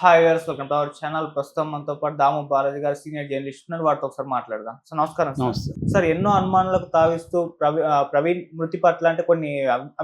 Hi గారు welcome to our channel ప్రస్తుతం మనతో పాటు దాము బాలాజీ గారు సీనియర్ జర్నలిస్ట్ ఉన్నారు. వాటితో ఒకసారి మాట్లాడదాం. సార్ నమస్కారం సార్. నమస్తే. సార్ ఎన్నో అనుమానాలకు తావిస్తూ ప్రవీణ్ మృతి పట్ల అంటే కొన్ని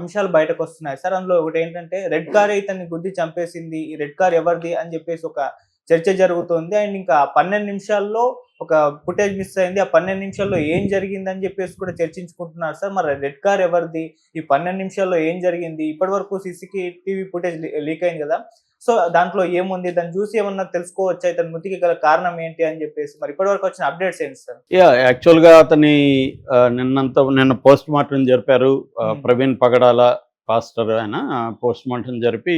అంశాలు బయటకు వస్తున్నాయి. సార్ అందులో ఒకటి ఏంటంటే రెడ్ కార్ ఇతన్ని గుద్ది చంపేసింది. ఈ రెడ్ కార్ ఎవరిది అని చెప్పేసి ఒక చర్చ జరుగుతుంది. అండ్ ఇంకా పన్నెండు నిమిషాల్లో ఒక ఫుటేజ్ మిస్ అయింది. ఆ పన్నెండు నిమిషాల్లో ఏం జరిగింది అని చెప్పేసి కూడా చర్చించుకుంటున్నారు. సార్ మరి రెడ్ కార్ ఎవరిది? ఈ పన్నెండు నిమిషాల్లో ఏం జరిగింది? ఇప్పటి వరకు సీసీకి టీవీ ఫుటేజ్ లీక్ అయింది కదా. సో దాంట్లో ఏముంది? దాన్ని చూసి ఏమన్నా తెలుసుకోవచ్చా? ఇతని మృతికి గల కారణం ఏంటి? అని చెప్పేసి మరి ఇప్పటి వరకు వచ్చిన అప్డేట్స్ ఏంటి సార్? యా యాక్చువల్గా అతని నిన్నంత నిన్న పోస్ట్ మార్టం జరిపారు. ప్రవీణ్ పగడాల పాస్టర్ ఆయన పోస్ట్ మార్టం జరిపి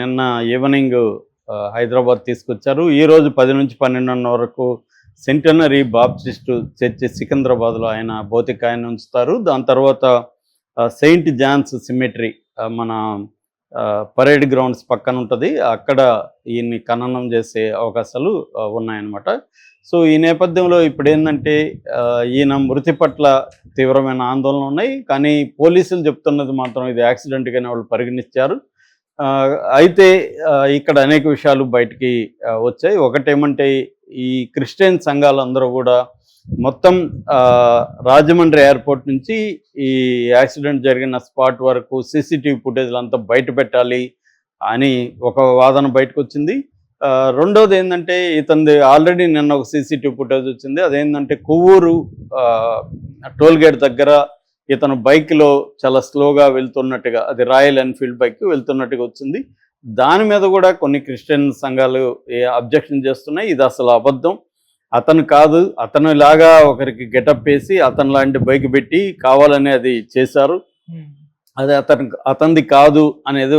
నిన్న ఈవినింగ్ హైదరాబాద్ తీసుకొచ్చారు. ఈ రోజు పది నుంచి పన్నెండున్న వరకు సెంటనరీ బాప్టిస్ట్ చర్చి సికింద్రాబాద్లో ఆయన భౌతికాయాన్ని ఉంచుతారు. దాని తర్వాత సెయింట్ జాన్స్ సిమెట్రీ మన పరేడ్ గ్రౌండ్స్ పక్కన ఉంటుంది. అక్కడ ఈయన్ని ఖననం చేసే అవకాశాలు ఉన్నాయన్నమాట. సో ఈ నేపథ్యంలో ఇప్పుడు ఏంటంటే ఈయన మృతి పట్ల తీవ్రమైన ఆందోళన ఉన్నాయి. కానీ పోలీసులు చెప్తున్నది మాత్రం ఇది యాక్సిడెంట్గానే వాళ్ళు పరిగణించారు. అయితే ఇక్కడ అనేక విషయాలు బయటికి వచ్చాయి. ఒకటేమంటే ఈ క్రిస్టియన్ సంఘాలందరూ కూడా మొత్తం రాజమండ్రి ఎయిర్పోర్ట్ నుంచి ఈ యాక్సిడెంట్ జరిగిన స్పాట్ వరకు సీసీటీవీ ఫుటేజ్లు అంతా బయట పెట్టాలి అని ఒక వాదన బయటకు వచ్చింది రెండోది ఏంటంటే ఇతనిది ఆల్రెడీ నిన్న ఒక సీసీటీవీ ఫుటేజ్ వచ్చింది. అదేంటంటే కొవ్వూరు టోల్ గేట్ దగ్గర ఇతను బైక్లో చాలా స్లోగా వెళ్తున్నట్టుగా అది రాయల్ ఎన్ఫీల్డ్ బైక్ వెళ్తున్నట్టుగా వచ్చింది. దాని మీద కూడా కొన్ని క్రిస్టియన్ సంఘాలు అబ్జెక్షన్ చేస్తున్నాయి. ఇది అసలు అబద్ధం. అతను కాదు అతను లాగా ఒకరికి గెటప్ వేసి అతను లాంటి బైక్ పెట్టి కావాలని అది చేశారు. అది అతను అతనిది కాదు అనేది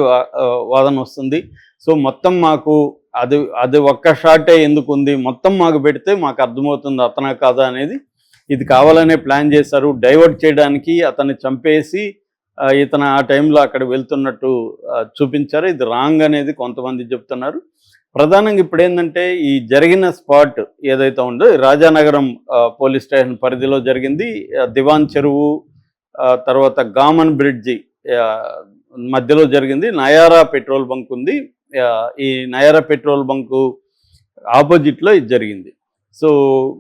వాదన వస్తుంది. సో మొత్తం మాకు అది అది ఒక్క షాటే ఎందుకు ఉంది? మొత్తం మాకు పెడితే మాకు అర్థమవుతుంది అతనా కాదా అనేది. ఇది కావాలనే ప్లాన్ చేశారు. డైవర్ట్ చేయడానికి అతన్ని చంపేసి ఇతను ఆ టైంలో అక్కడ వెళ్తున్నట్టు చూపించారు. ఇది రాంగ్ అనేది కొంతమంది చెప్తున్నారు. ప్రధానంగా ఇప్పుడు ఏంటంటే ఈ జరిగిన స్పాట్ ఏదైతే ఉందో రాజానగరం పోలీస్ స్టేషన్ పరిధిలో జరిగింది. దివాన్ చెరువు తర్వాత గామన్ బ్రిడ్జి మధ్యలో జరిగింది. నయారా పెట్రోల్ బంక్ ఉంది. ఈ నయారా పెట్రోల్ బంకు ఆపోజిట్లో ఇది జరిగింది. సో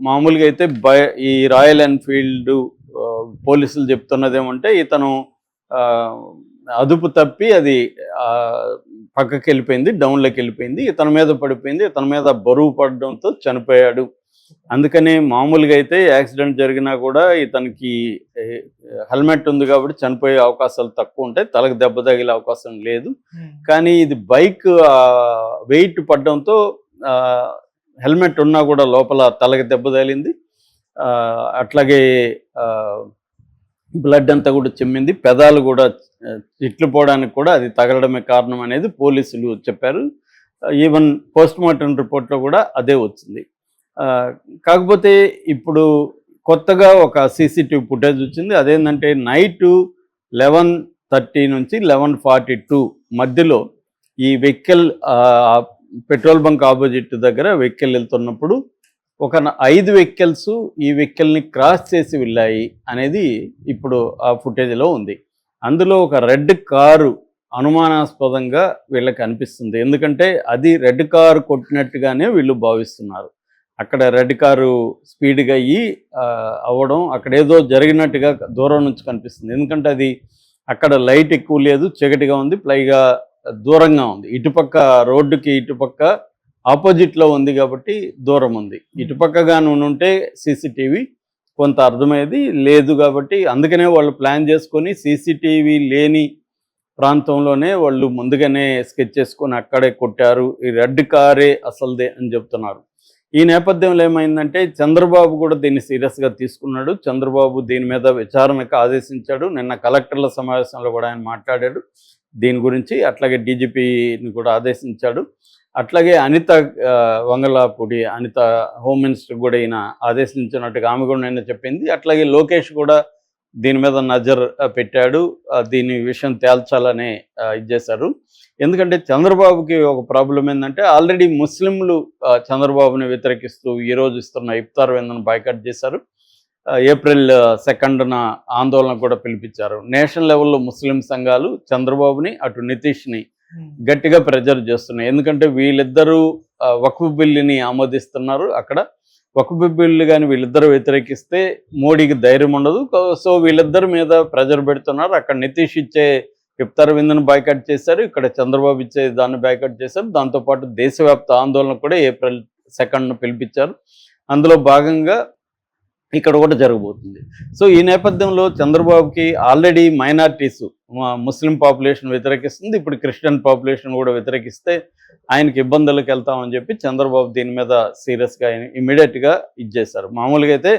మామూలుగా అయితే బై ఈ రాయల్ ఎన్ఫీల్డ్ పోలీసులు చెప్తున్నది ఏమంటే ఇతను అదుపు తప్పి అది పక్కకి వెళ్ళిపోయింది డౌన్లోకి వెళ్ళిపోయింది ఇతని మీద పడిపోయింది ఇతని మీద బరువు పడడంతో చనిపోయాడు. అందుకని మామూలుగా అయితే యాక్సిడెంట్ జరిగినా కూడా ఇతనికి హెల్మెట్ ఉంది కాబట్టి చనిపోయే అవకాశాలు తక్కువ ఉంటాయి తలకు దెబ్బ తగిలే అవకాశం లేదు. కానీ ఇది బైక్ వెయిట్ పడడంతో హెల్మెట్ ఉన్నా కూడా లోపల తలకి దెబ్బ తగిలింది. అట్లాగే బ్లడ్ అంతా కూడా చిమ్మింది. పెదాలు కూడా ఇట్లు పోవడానికి కూడా అది తగలడమే కారణం అనేది పోలీసులు చెప్పారు. ఈవెన్ పోస్ట్ మార్టం రిపోర్ట్లో కూడా అదే వచ్చింది. కాకపోతే ఇప్పుడు కొత్తగా ఒక సీసీటీవీ ఫుటేజ్ వచ్చింది. అదేంటంటే నైట్ లెవెన్ థర్టీ నుంచి లెవెన్ ఫార్టీ టూ మధ్యలో ఈ వెహికల్ పెట్రోల్ బంక్ ఆపోజిట్ దగ్గర వెహికల్ వెళ్తున్నప్పుడు ఒక న- ఐదు వెహికల్స్ ఈ వెహికల్ని క్రాస్ చేసి వెళ్ళాయి అనేది ఇప్పుడు ఆ ఫుటేజ్లో ఉంది. అందులో ఒక రెడ్ కారు అనుమానాస్పదంగా వీళ్ళకి అనిపిస్తుంది. ఎందుకంటే అది రెడ్ కారు కొట్టినట్టుగానే వీళ్ళు భావిస్తున్నారు. అక్కడ రెడ్ కారు స్పీడ్గా అయ్యి అవ్వడం అక్కడ ఏదో జరిగినట్టుగా దూరం నుంచి కనిపిస్తుంది. ఎందుకంటే అది అక్కడ లైట్ ఎక్కువ లేదు చీకటిగా ఉంది ప్లైగా దూరంగా ఉంది. ఇటుపక్క రోడ్డుకి ఇటుపక్క ఆపోజిట్లో ఉంది కాబట్టి దూరం ఉంది. ఇటుపక్కగా ఉంటే సీసీటీవీ కొంత అర్థమయ్యేది. లేదు కాబట్టి అందుకనే వాళ్ళు ప్లాన్ చేసుకొని సీసీటీవీ లేని ప్రాంతంలోనే వాళ్ళు ముందుగానే స్కెచ్ చేసుకొని అక్కడే కొట్టారు. ఈ రెడ్ కారే అసలుదే అని చెప్తున్నారు. ఈ నేపథ్యంలో ఏమైందంటే చంద్రబాబు కూడా దీన్ని సీరియస్గా తీసుకున్నాడు. చంద్రబాబు దీని మీద విచారణకు ఆదేశించాడు. నిన్న కలెక్టర్ల సమావేశంలో కూడా ఆయన మాట్లాడాడు. దీని గురించి అట్లాగే డీజీపీని కూడా ఆదేశించాడు. అట్లాగే అనిత వంగలాపూడి అనిత హోమ్ మినిస్టర్ కూడా ఈయన ఆదేశించినట్టుగా ఆమె కూడా నిన్న చెప్పింది. అట్లాగే లోకేష్ కూడా దీని మీద నజర్ పెట్టాడు. దీని విషయం తేల్చాలని ఇచ్చేశారు ఇది చేశారు. ఎందుకంటే చంద్రబాబుకి ఒక ప్రాబ్లం ఏంటంటే ఆల్రెడీ ముస్లింలు చంద్రబాబుని వ్యతిరేకిస్తూ ఈ రోజు ఇస్తున్న ఇఫ్తార్ విందను బాయ్కట్ చేశారు. ఏప్రిల్ సెకండ్న ఆందోళన కూడా పిలిపించారు. నేషనల్ లెవెల్లో ముస్లిం సంఘాలు చంద్రబాబుని అటు నితీష్ని గట్టిగా ప్రెజర్ చేస్తున్నాయి. ఎందుకంటే వీళ్ళిద్దరూ వక్ఫ్ బిల్లుని ఆమోదిస్తున్నారు అక్కడ. వక్ఫ్ బిల్లు కానీ వీళ్ళిద్దరూ వ్యతిరేకిస్తే మోడీకి ధైర్యం ఉండదు. సో వీళ్ళిద్దరి మీద ప్రెజర్ పెడుతున్నారు. అక్కడ నితీష్ ఇచ్చే ఇఫ్తార్ విందును బాయ్కట్ చేశారు. ఇక్కడ చంద్రబాబు ఇచ్చే దాన్ని బాయ్కట్ చేశారు. దాంతోపాటు దేశవ్యాప్త ఆందోళన కూడా ఏప్రిల్ సెకండ్ను పిలిపించారు. అందులో భాగంగా ఇక్కడ కూడా జరగబోతుంది. సో ఈ నేపథ్యంలో చంద్రబాబుకి ఆల్రెడీ మైనార్టీస్ ముస్లిం పాపులేషన్ వ్యతిరేకిస్తుంది. ఇప్పుడు క్రిస్టియన్ పాపులేషన్ కూడా వ్యతిరేకిస్తే ఆయనకి ఇబ్బందులకు వెళ్తామని చెప్పి చంద్రబాబు దీని మీద సీరియస్గా ఇమీడియట్గా ఇచ్చేశారు. మామూలుగా అయితే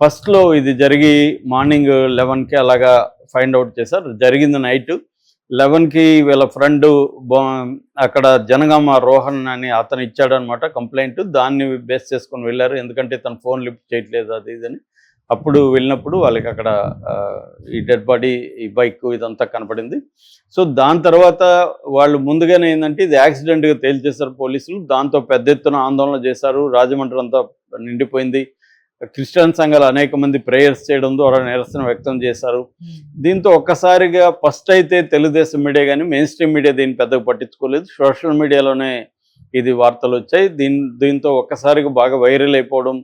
ఫస్ట్లో ఇది జరిగి మార్నింగ్ లెవెన్కి అలాగా ఫైండ్ అవుట్ చేశారు. జరిగింది నైట్. లెవెన్కి వీళ్ళ ఫ్రెండ్ అక్కడ జనగామ రోహన్ అని అతను ఇచ్చాడనమాట కంప్లైంట్ దాన్ని బేస్ చేసుకొని వెళ్ళారు. ఎందుకంటే తన ఫోన్ లిఫ్ట్ చేయట్లేదు అది ఇదని. అప్పుడు వెళ్ళినప్పుడు వాళ్ళకి అక్కడ ఈ డెడ్ బాడీ ఈ బైక్ ఇదంతా కనపడింది. సో దాని తర్వాత వాళ్ళు ముందుగానే ఏంటంటే ఇది యాక్సిడెంట్గా తేల్చేశారు పోలీసులు. దాంతో పెద్ద ఎత్తున ఆందోళన చేశారు. రాజమండ్రి అంతా నిండిపోయింది. క్రిస్టియన్ సంఘాలు అనేక మంది ప్రేయర్స్ చేయడం ద్వారా నిరసన వ్యక్తం చేశారు. దీంతో ఒక్కసారిగా ఫస్ట్ అయితే తెలుగుదేశం మీడియా కానీ మెయిన్ స్ట్రీమ్ మీడియా దీన్ని పెద్దగా పట్టించుకోలేదు. సోషల్ మీడియాలోనే ఇది వార్తలు వచ్చాయి. దీని దీంతో ఒక్కసారిగా బాగా వైరల్ అయిపోవడం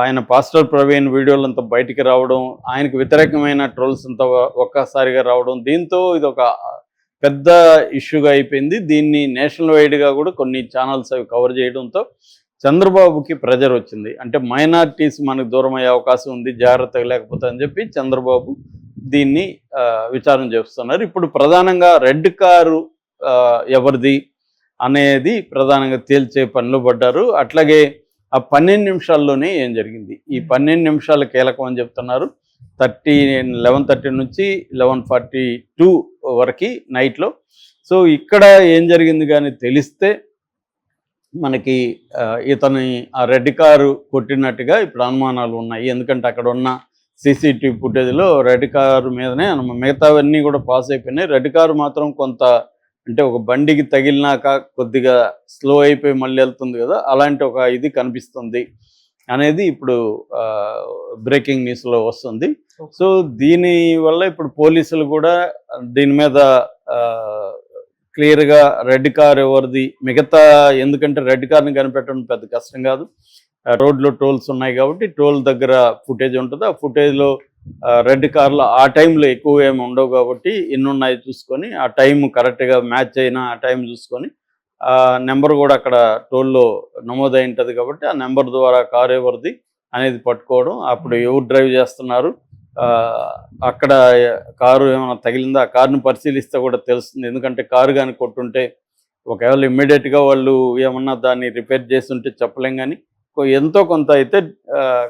ఆయన పాస్టర్ ప్రవీణ్ వీడియోలు అంతా బయటికి రావడం ఆయనకు వ్యతిరేకమైన ట్రోల్స్ అంతా ఒక్కసారిగా రావడం దీంతో ఇది ఒక పెద్ద ఇష్యూగా అయిపోయింది. దీన్ని నేషనల్ వైడ్గా కూడా కొన్ని ఛానల్స్ అవి కవర్ చేయడంతో చంద్రబాబుకి ప్రెజర్ వచ్చింది. అంటే మైనార్టీస్ మనకు దూరం అయ్యే అవకాశం ఉంది జాగ్రత్తగా లేకపోతే అని చెప్పి చంద్రబాబు దీన్ని విచారం విచారణ చేస్తున్నారు. ఇప్పుడు ప్రధానంగా రెడ్ కారు ఎవరిది అనేది ప్రధానంగా తేల్చే పనిలో పడ్డారు. అట్లాగే ఆ పన్నెండు నిమిషాల్లోనే ఏం జరిగింది? ఈ పన్నెండు నిమిషాలు కీలకం అని చెప్తున్నారు. థర్టీ లెవెన్ థర్టీ నుంచి లెవెన్ ఫార్టీ టూ వరకు నైట్లో. సో ఇక్కడ ఏం జరిగింది కానీ తెలిస్తే మనకి ఇతని ఆ రెడ్ కారు కొట్టినట్టుగా ఇప్పుడు అనుమానాలు ఉన్నాయి. ఎందుకంటే అక్కడ ఉన్న సీసీటీవీ ఫుటేజ్లో రెడ్ కారు మీదనే మిగతావన్నీ కూడా పాస్ అయిపోయినాయి. రెడ్ కారు మాత్రం కొంత అంటే ఒక బండికి తగిలినాక కొద్దిగా స్లో అయిపోయి మళ్ళీ వెళ్తుంది కదా అలాంటి ఒక ఇది కనిపిస్తుంది అనేది ఇప్పుడు బ్రేకింగ్ న్యూస్లో వస్తుంది. సో దీని వల్ల ఇప్పుడు పోలీసులు కూడా దీని మీద క్లియర్గా రెడ్ కార్ ఎవరిది? మిగతా ఎందుకంటే రెడ్ కార్ని కనిపెట్టడం పెద్ద కష్టం కాదు. రోడ్లో టోల్స్ ఉన్నాయి కాబట్టి టోల్ దగ్గర ఫుటేజ్ ఉంటుంది. ఆ ఫుటేజ్లో రెడ్ కార్లు ఆ టైంలో ఎక్కువ ఏమి ఉండవు కాబట్టి ఇన్నున్నాయి చూసుకొని ఆ టైం కరెక్ట్గా మ్యాచ్ అయినా ఆ టైం చూసుకొని ఆ నెంబర్ కూడా అక్కడ టోల్లో నమోదై ఉంటుంది కాబట్టి ఆ నెంబర్ ద్వారా కారు ఎవరిది అనేది పట్టుకోవడం అప్పుడు ఎవరు డ్రైవ్ చేస్తున్నారు అక్కడ కారు ఏమైనా తగిలిందా? ఆ కారును పరిశీలిస్తే కూడా తెలుస్తుంది. ఎందుకంటే కారు కానీ కొట్టుంటే ఒకవేళ ఇమ్మీడియట్గా వాళ్ళు ఏమన్నా దాన్ని రిపేర్ చేస్తుంటే చెప్పలేం కానీ ఎంతో కొంత అయితే ఆ,